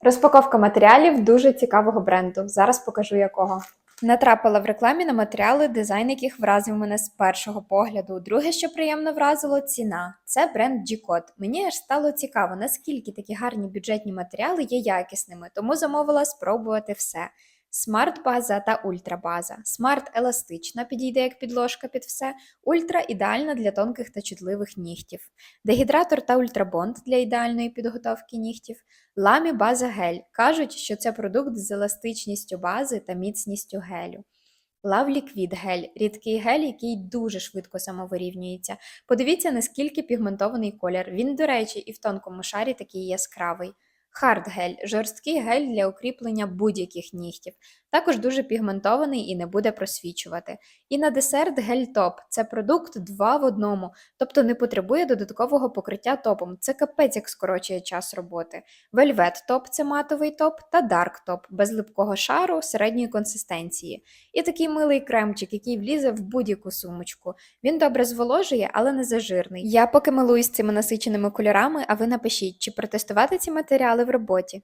Розпаковка матеріалів дуже цікавого бренду. Зараз покажу якого. Натрапила в рекламі на матеріали, дизайн яких вразив мене з першого погляду. Друге, що приємно вразило, ціна. Це бренд G-Code. Мені аж стало цікаво, наскільки такі гарні бюджетні матеріали є якісними, тому замовила спробувати все. Смарт база та ультра база. Смарт еластична, підійде як підложка під все. Ультра ідеальна для тонких та чутливих нігтів. Дегідратор та ультрабонд для ідеальної підготовки нігтів. Ламі база гель. Кажуть, що це продукт з еластичністю бази та міцністю гелю. Лав Liquid гель рідкий гель, який дуже швидко самовирівнюється. Подивіться, наскільки пігментований колір. Він, до речі, і в тонкому шарі такий яскравий. Хард гель жорсткий гель для укріплення будь-яких нігтів. Також дуже пігментований і не буде просвічувати. І на десерт гель топ це продукт два в одному, тобто не потребує додаткового покриття топом. Це капець як скорочує час роботи. Вельвет топ це матовий топ та дарк топ без липкого шару середньої консистенції. І такий милий кремчик, який влізе в будь-яку сумочку. Він добре зволожує, але не зажирний. Я поки милуюсь цими насиченими кольорами, а ви напишіть, чи протестувати ці матеріали в роботі.